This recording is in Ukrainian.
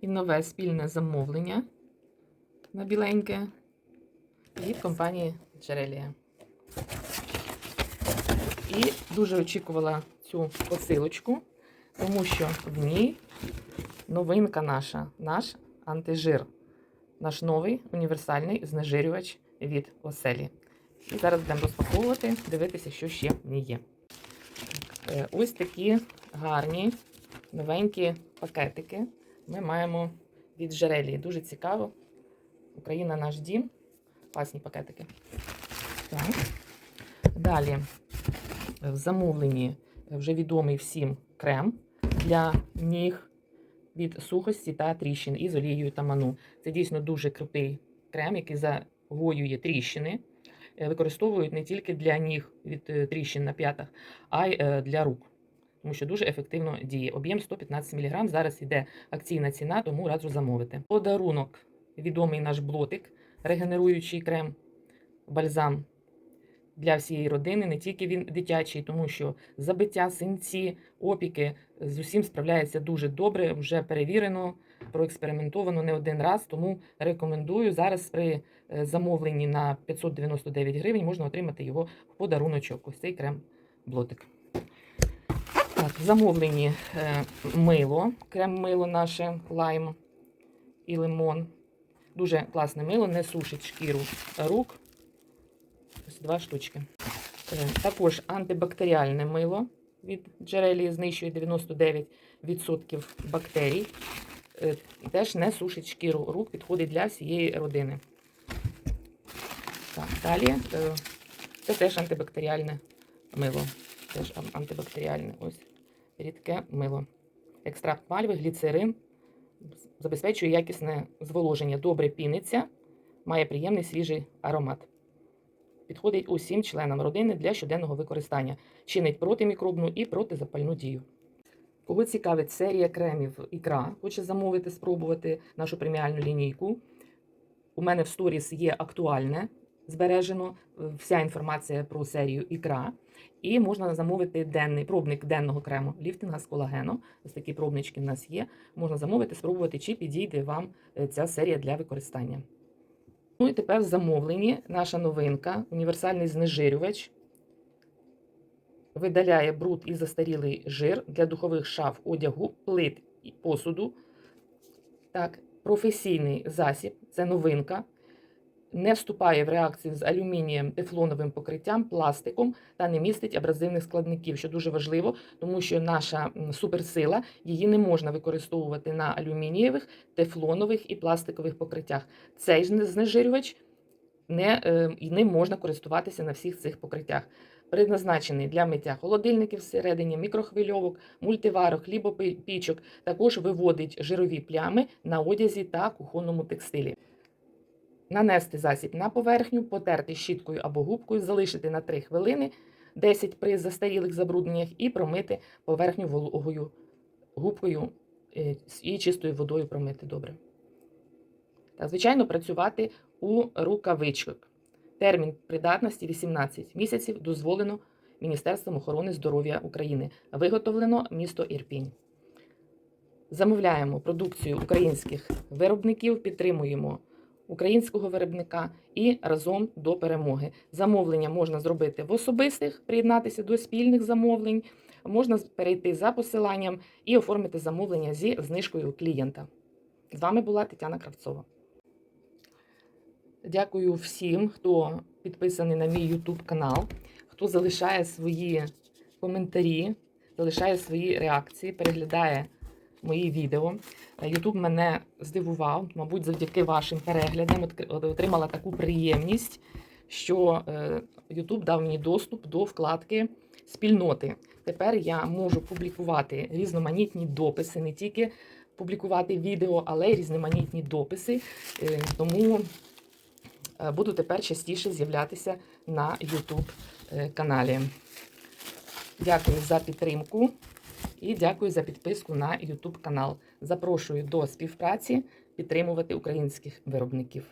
і нове спільне замовлення на біленьке від компанії Джерелія. І дуже очікувала цю посилочку, тому що в ній новинка наша, наш антижир, наш новий універсальний знежирювач від оселі. І зараз будемо розпаковувати, дивитися, що ще в ній є. Е, Ось такі гарні новенькі пакетики ми маємо від Джерелії. Дуже цікаво. Україна наш дім. Класні пакетики. Так. Далі в замовленні вже відомий всім крем для ніг від сухості та тріщин із олією та ману. Це дійсно дуже крутий крем, який загоює тріщини. Е, Використовують не тільки для ніг від е, тріщин на п'ятах, а й е, для рук. Тому що дуже ефективно діє. Об'єм 115 мг. Зараз йде акційна ціна, тому раджу замовити. Подарунок відомий наш блотик, регенеруючий крем, бальзам для всієї родини, не тільки він дитячий, тому що забиття, синці, опіки з усім справляється дуже добре, вже перевірено, проекспериментовано не один раз. Тому рекомендую зараз при е, замовленні на 599 гривень можна отримати його в подаруночок. Ось цей крем-блотик. Замовленні е, мило, крем-мило наше лайм і лимон. Дуже класне мило, не сушить шкіру рук. Ось два штучки. Е, Також антибактеріальне мило від джерелі знищує 99% бактерій. Е, Теж не сушить шкіру рук, підходить для всієї родини. Так, далі це теж антибактеріальне мило. Теж антибактеріальне. Ось рідке мило. Екстракт мальви, гліцерин забезпечує якісне зволоження. Добре піниться, має приємний свіжий аромат. Підходить усім членам родини для щоденного використання. Чинить протимікробну і протизапальну дію. Кого цікавить серія кремів ікра, хоче замовити, спробувати нашу преміальну лінійку. У мене в сторіс є актуальне збережено е, вся інформація про серію ікра. І можна замовити денний пробник денного крему ліфтинга з колагену. Ось такі пробнички в нас є. Можна замовити, спробувати, чи підійде вам е, ця серія для використання. Ну і тепер в замовленні наша новинка універсальний знежирювач. Видаляє бруд і застарілий жир для духових шаф, одягу, плит і посуду. Так, професійний засіб це новинка. Не вступає в реакцію з алюмінієм, тефлоновим покриттям, пластиком та не містить абразивних складників, що дуже важливо, тому що наша суперсила її не можна використовувати на алюмінієвих, тефлонових і пластикових покриттях. Цей знежирювач не, е, ним можна користуватися на всіх цих покриттях. Предназначений для миття холодильників всередині, мікрохвильовок, мультиварок, хлібопічок. Також виводить жирові плями на одязі та кухонному текстилі. Нанести засіб на поверхню, потерти щіткою або губкою, залишити на 3 хвилини 10 при застарілих забрудненнях і промити поверхню вологою губкою е, і чистою водою промити добре. Та, звичайно, працювати у рукавичках. Термін придатності 18 місяців дозволено Міністерством охорони здоров'я України. Виготовлено місто Ірпінь. Замовляємо продукцію українських виробників, підтримуємо українського виробника і разом до перемоги. Замовлення можна зробити в особистих, приєднатися до спільних замовлень, можна перейти за посиланням і оформити замовлення зі знижкою клієнта. З вами була Тетяна Кравцова. Дякую всім, хто підписаний на мій YouTube канал, хто залишає свої коментарі, залишає свої реакції, переглядає мої відео. YouTube мене здивував, мабуть, завдяки вашим переглядам отримала таку приємність, що е, YouTube дав мені доступ до вкладки спільноти. Тепер я можу публікувати різноманітні дописи, не тільки публікувати відео, але й різноманітні дописи. Е, Тому е, буду тепер частіше з'являтися на YouTube е, каналі. Дякую за підтримку і дякую за підписку на YouTube канал. Запрошую до співпраці підтримувати українських виробників.